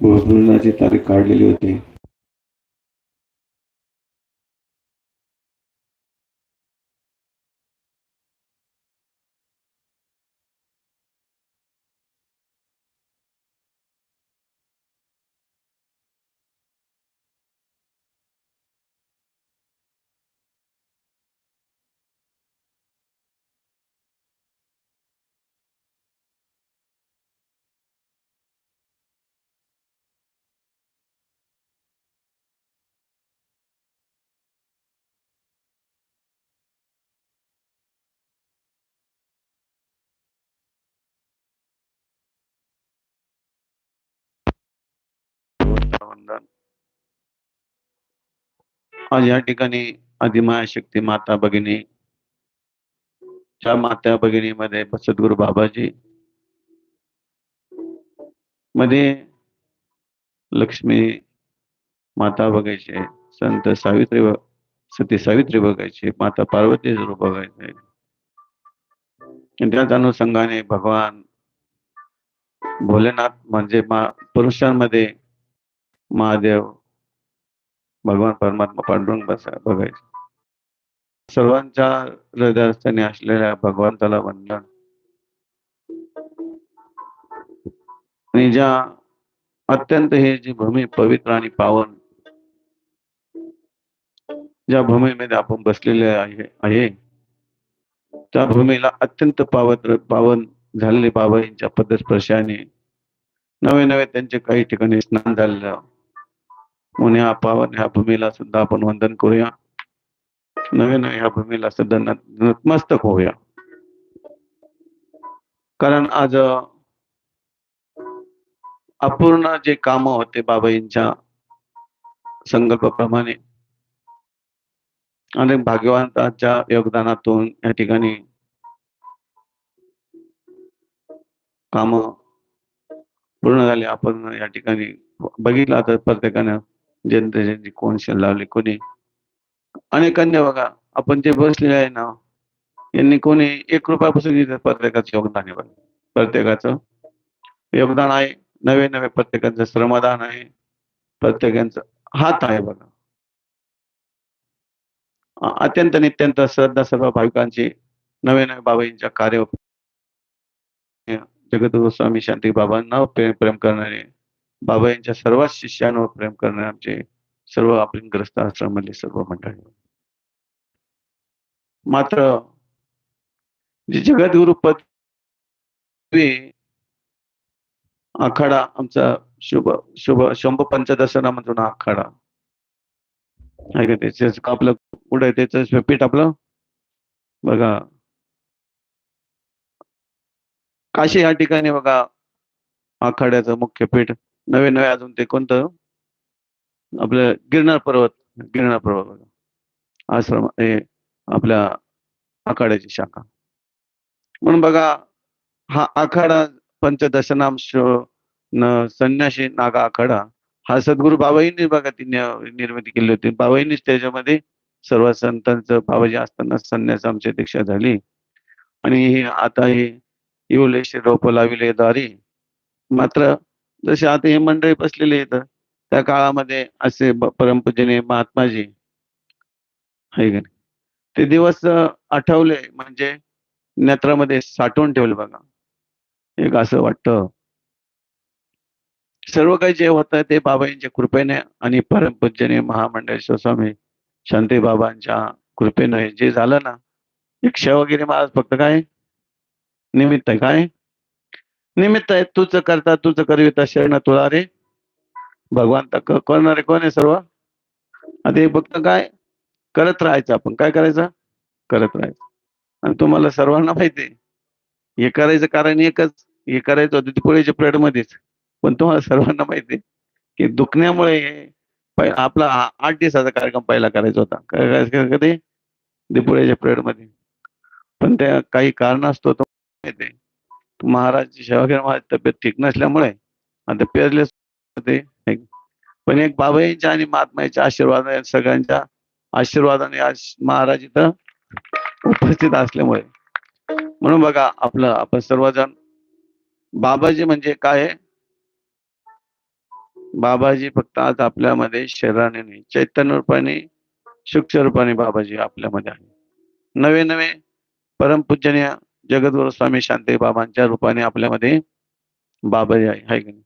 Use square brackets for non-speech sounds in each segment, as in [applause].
भूमिपूजनाची तारीख काढलेली होती. वंदन. आज या ठिकाणी आदिमाशक्ती माता भगिनी च्या माता भगिनीमध्ये बसतगुरु बाबाजी मध्ये लक्ष्मी माता बघायचे संत सावित्री सती सावित्री बघायचे माता पार्वती स्वरूप बघायचे त्याच अनुषंगाने भगवान भोलेनाथ म्हणजे मा पुरुषांमध्ये महादेव भगवान परमात्मा पांडुरंग बसा बघायचे. सर्वांच्या हृदयस्थानी असलेल्या भगवंताला वंदन. आणि ज्या अत्यंत हे जी भूमी पवित्र आणि पावन ज्या भूमीमध्ये आपण बसलेले आहे आहे त्या भूमीला अत्यंत पावत्र पावन झालेले बाबा यांच्या पदस्पर्शाने नवे नवे त्यांचे काही ठिकाणी स्नान झालेलं म्हणून या पावन ह्या भूमीला सुद्धा आपण वंदन करूया. नवे नवे ह्या भूमीला सुद्धा नतमस्तक होऊया. कारण आज अपूर्ण जे काम होते बाबाईंच्या संकल्पाप्रमाणे अनेक भाग्यवंताच्या योगदानातून या ठिकाणी काम पूर्ण झाले. आपण या ठिकाणी बघितलं तर प्रत्येकानं ज्यांचे ज्यांची कोण शेण लावले कोणी? अनेकांनी बघा आपण जे बसलेले आहे ना यांनी कोणी एक रुपयापासून इथे प्रत्येकाचं योगदान आहे प्रत्येकाचं योगदान आहे नवे नवे प्रत्येकाचं श्रमदान आहे प्रत्येकांचं हात आहे बघा. अत्यंत नित्यंत श्रद्धा सर्व भाविकांची नवे नवे बाबांच्या कार्य जगदगुरु स्वामी शांती बाबांना प्रेम प्रेम करणारे बाबा यांच्या सर्व शिष्यांवर प्रेम करणारे आमचे सर्व आपण ग्रस्त आश्रमामधले सर्व मंडळी. मात्र जे जगद्गुरु पदवी आखाडा आमचा शुभ शुभ शंभ पंचदशनामधून म्हणून आखाडा. आहे का त्याच आपलं पुढे त्याच पीठ आपलं? बघा. काशी या ठिकाणी बघा आखाड्याचं मुख्य पीठ. नवे नवे अजून ते कोणतं? आपलं गिरनार पर्वत गिरनार पर्वत आश्रम हे आपल्या आखाड्याची शाखा. म्हणून बघा हा आखाडा पंचदशनांश शो न संन्यासी नागा आखाडा हा सद्गुरू बाबाईंनी बघा ती निर्मिती केली होती. बाबाईंनीच त्याच्यामध्ये सर्व संतांचं बाबाजी असताना संन्यास आमची दीक्षा झाली. आणि हे आता हे येऊलेशे रोप लाविले द्वारे मात्र जसे आता हे मंडळी बसलेले आहेत त्या काळामध्ये असे परमपूजने महात्माजी. आहे का नाही? ते दिवस आठवले म्हणजे नेत्रामध्ये साठवून ठेवले बघा. एक असं वाटतं. सर्व काही जे होत ते बाबांच्या कृपेने आणि परमपूजनीय महामंडळेश्वर स्वामी शांती बाबांच्या कृपेने जे झालं ना एक वगैरे महाराज फक्त काय? निमित्त आहे काय? निमित्त आहे. तुझं करता तुझं करविता शरण तुला रे भगवान तर करणारे कोण आहे सर्व? आता हे फक्त काय? करत राहायचं आपण. काय करायचं? करत राहायचं. आणि तुम्हाला सर्वांना माहिती आहे. हे करायचं कारण एकच. हे करायचं होतं ते पुढेच्या मध्येच पण तुम्हाला सर्वांना माहिती आहे की दुखण्यामुळे आपला आठ दिवसाचा कार्यक्रम पहिला करायचा होता. काय करायचं कधी? दिपुळ्याच्या पिरियडमध्ये पण त्या काही कारण असतो तो माहिती महाराज महाराजची सेवा तब्येत ठीक नसल्यामुळे आता पेरलेच होते. पण एक बाबाईंच्या आणि महात्म्याच्या आशीर्वाद सगळ्यांच्या आशीर्वादाने आज महाराज इथं उपस्थित असल्यामुळे. म्हणून बघा आपलं आपण सर्वजण बाबाजी म्हणजे काय आहे बाबाजी फक्त आज आपल्यामध्ये शरीराने नाही चैतन्य रूपाने सूक्ष्म रूपाने बाबाजी आपल्यामध्ये आहे नवे नवे परमपूजनीय जगद्गुरु स्वामी शांती बाबांच्या रूपाने आपल्यामध्ये बाबाई आहे हाय की नाही?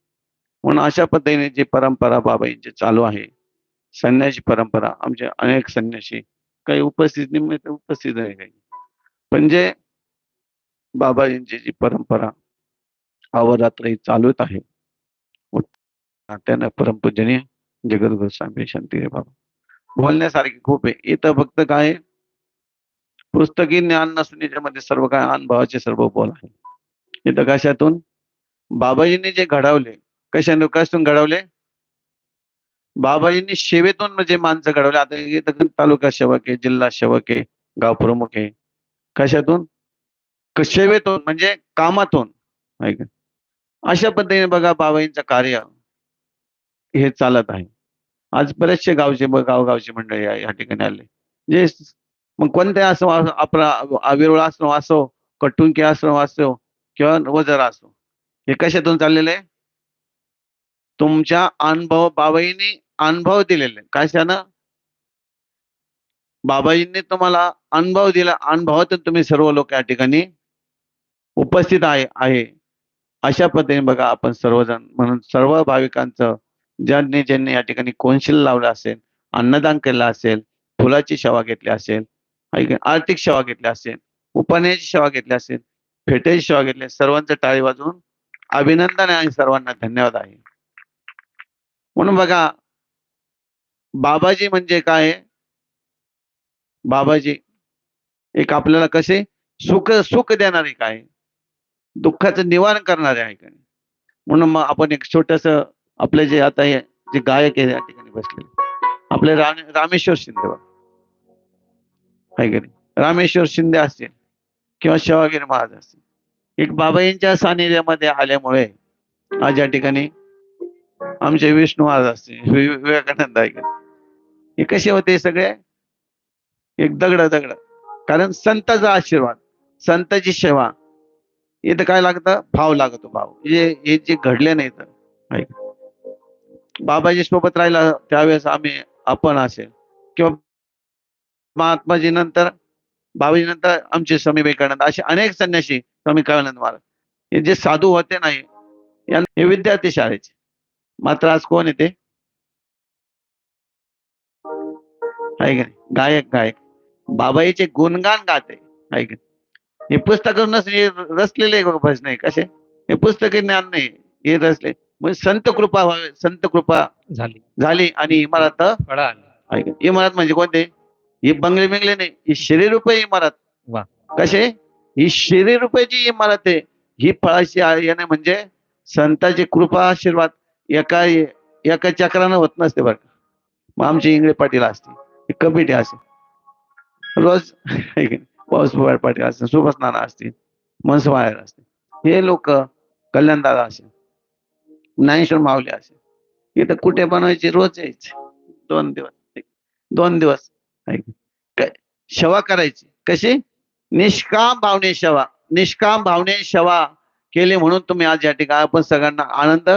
म्हणून अशा पद्धतीने जी परंपरा बाबाजींची चालू आहे संन्यासी परंपरा आमचे अनेक संन्यासी काही उपस्थित निमित्त उपस्थित आहे काही. म्हणजे पण जे बाबाजींची जी परंपरा अवरात्र चालूच आहे. त्यांना परमपूजनीय जगद्गुरु स्वामी शांती बाबा बोलण्यासारखे खूप आहे. इथं फक्त काय आहे? पुस्तकी ज्ञान नसून याच्यामध्ये सर्व काय अनुभवाचे सर्व बोल आहे. इथं कशातून? बाबाजींनी जे घडवले कशाने कशातून घडवले? बाबाजींनी सेवेतून म्हणजे माणसं घडवले आता इथं तालुका सेवक आहे जिल्हा सेवक आहे गाव प्रमुख आहे कशातून? सेवेतून म्हणजे कामातून. आहे का? अशा पद्धतीने बघा बाबाईंचं कार्य हे चालत आहे. आज बरेचसे गावचे गावगावचे मंडळी आहे या ठिकाणी आले. जे मग कोणते असो आ- आपला अविरुळ आश्रम असो कटुंकी आश्रम असो किंवा वजर असो हे कशातून चाललेले आहे? तुमच्या अनुभव बाबाईंनी अनुभव दिलेले. कशानं? बाबाजींनी तुम्हाला अनुभव दिला. अनुभवातून तुम्ही सर्व लोक या ठिकाणी उपस्थित आहे आहे. अशा पद्धतीने बघा आपण सर्वजण म्हणून सर्व भाविकांचं ज्यांनी ज्यांनी या ठिकाणी कोनशील लावलं असेल अन्नदान केलं असेल फुलाची सेवा घेतली असेल आर्थिक सेवा घेतल्या असेल उपनयाची सेवा घेतली असेल फेट्याची सेवा घेतली असेल, सर्वांचं टाळी वाजवून अभिनंदन आहे आणि सर्वांना धन्यवाद आहे. म्हणून बघा बाबाजी म्हणजे काय? बाबाजी एक आपल्याला कसे सुख सुख देणारे काय? दुःखाचं निवारण करणारे आहे का? म्हणून मग आपण एक छोटस आपले जे आता हे जे गायक आहे या ठिकाणी बसले आपले रामेश्वर शिंदे वगैरे रामेश्वर शिंदे असतील किंवा शिवागिरी महाराज असतील. एक बाबाईंच्या सानिध्यामध्ये आल्यामुळे आज या ठिकाणी आमचे विष्णू महाराज असतील विवेकानंद आहे हे कसे होते सगळे? एक दगड दगड कारण संताचा आशीर्वाद संताची सेवा. इथं काय लागतं? भाव लागतो भाव. हे हे जे घडले नाही तर. ऐक. बाबाजी सोबत राहिला त्यावेळेस आम्ही आपण असेल किंवा महात्माजी नंतर बाबाजी नंतर आमचे स्वामी विवेकानंद असे अनेक संन्यासी स्वामी काळानंद महाराज. हे जे साधू होते नाही हे विद्यार्थी शाळेचे. मात्र आज कोण येते? गायक गायक. बाबाईचे गुणगान गाते. आहे का नाही? हे पुस्तक रचलेले भजन आहे? कसे? हे पुस्तक ज्ञान नाही. हे रचले. म्हणजे संत कृपा व्हावे. संत कृपा झाली. झाली आणि इमारत ऐका इमारत म्हणजे कोणते? ही बंगले बिंगले नाही ही शरीर रुपये इमारत. वा. कसे? ही शरीर रुपयाची इमारत आहे. ही फळाची आ- येणे म्हणजे संताची कृपा आशीर्वाद एका एका चक्रानं होत नसते बरं का. मग आमची इंगळे पाटील असते कमिटी असते रोज? [laughs] पाऊस पाटील असते सुभाष नाना असतील मनसवायर असते हे लोक कल्याणदादा असेल ज्ञानेश्वर माऊली असेल इथं कुठे बनवायचे? रोज यायचे. दोन दिवस. दोन दिवस. सेवा करायची. कशी? निष्काम भावने सेवा निष्काम भावने सेवा केली म्हणून तुम्ही आज या ठिकाणी आपण सगळ्यांना आनंद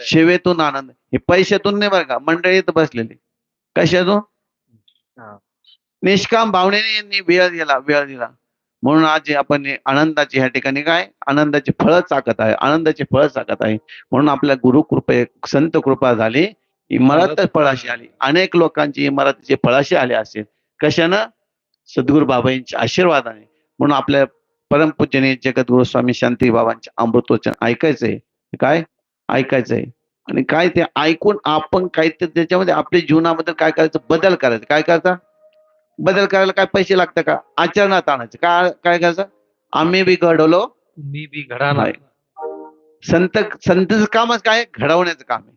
सेवेतून आनंद. हे पैशातून नाही बरं का मंडळीत बसलेली. कशातून. निष्काम भावनेने यांनी वेळ दिला वेळ दिला. म्हणून आज आपण आनंदाची ह्या ठिकाणी काय? आनंदाची फळं चाकत आहे. आनंदाची फळं चाकत आहे. म्हणून आपल्या गुरु कृपे संत कृपा झाली. इमारत फळाशी आली. अनेक लोकांची इमारतीचे फळाशी आले असेल. कशानं? सद्गुरू बाबांच्या आशीर्वादाने. म्हणून आपल्या परमपूजनीय जगद्गुरु स्वामी शांती बाबांचे अमृतवचन ऐकायचंय. काय? ऐकायचंय. आणि काय ते ऐकून आपण काय ते त्याच्यामध्ये आपल्या जीवनाबद्दल काय करायचं? बदल करायचं. काय करता बदल करायला काय पैसे लागतात का? आचरणात आणायचं. काय काय करायचं? आम्ही बी घडवलो. मी बी नाही. संत संतचं कामच काय? घडवण्याचं काम आहे.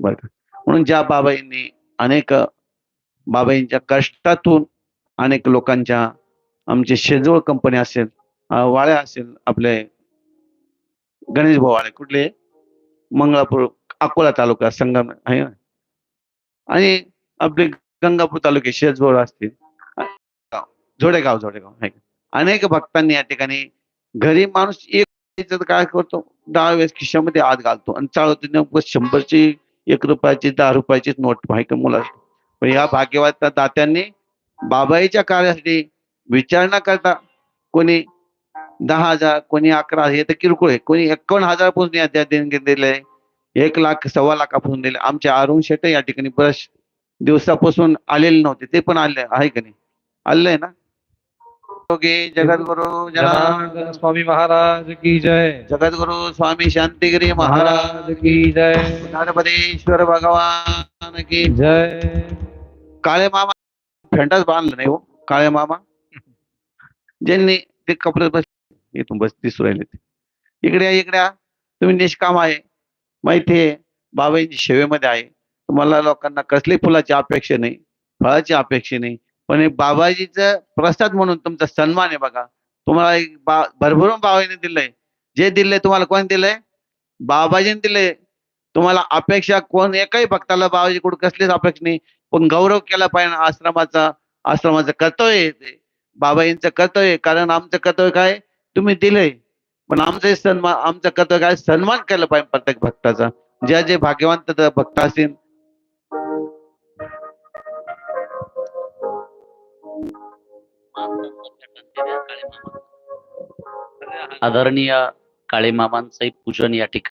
बरं? म्हणून ज्या बाबाईंनी अनेक बाबाईंच्या कष्टातून अनेक लोकांच्या आमचे शेजवळ कंपनी असेल वाळ्या असेल आपले गणेश भाऊ वाळे कुठले? मंगळापूर अकोला तालुका संगम आहे आणि आपले गंगापूर तालुके शेजवळ असतील. जोडेगाव जोडेगाव आहे. अनेक भक्तांनी या ठिकाणी घरी माणूस एक काय करतो? दहा वेळेस खिशामध्ये आत घालतो आणि चालवतो. शंभरची एक रुपयाची दहा रुपयाचीच नोट माहिती मुला पण या भाग्यवान दात्यांनी बाबाईच्या कार्यासाठी विचार न करता कोणी दहा हजार कोणी अकरा हे तर किरकोळ आहे. कोणी एकावन्न हजारापासून या त्या देणगी दिले एक लाख सव्वा लाखापासून दिले. आमचे अरुण शेट या ठिकाणी बरेच दिवसापासून आलेले नव्हते. ते पण आले आहे का नाही? आले ना? योगी जगद्गुरु जनार्दन जना स्वामी महाराज की जय। जगद्गुरु स्वामी शांतिगिरी महाराज की जय। नर्मदेश्वर भगवान की जय। काळे मामा फेंटाच बांधलं नाही हो काळे मामा। ज्यांनी ते कपडे बस इथून बस दिसू राहिले ते इकडे या, इकडे या. तुम्ही निष्काम आहे माहिती आहे बाबांची सेवेमध्ये आहे तुम्हाला लोकांना कसली फुलाची अपेक्षा नाही फळाची अपेक्षा नाही। पण हे प्रसाद म्हणून तुमचा सन्मान आहे बघा. तुम्हाला एक बा भरभरून बाबाजीने दिलंय. जे दिलंय तुम्हाला कोण दिलंय? बाबाजीने दिलंय. तुम्हाला अपेक्षा कोण एकही भक्ताला बाबाजी कुठं कसलीच अपेक्षा नाही. पण गौरव केला पाहिजे आश्रमाचा. आश्रमाचं कर्तव्य आहे ते. कर्तव्य कारण आमचं कर्तव्य काय? तुम्ही दिलंय. पण आमचं सन्मान आमचं कर्तव्य काय? सन्मान केलं पाहिजे प्रत्येक भक्ताचा. ज्या जे भाग्यवंत भक्त असतील आदरणीय काळे पूजन या ठिकाणी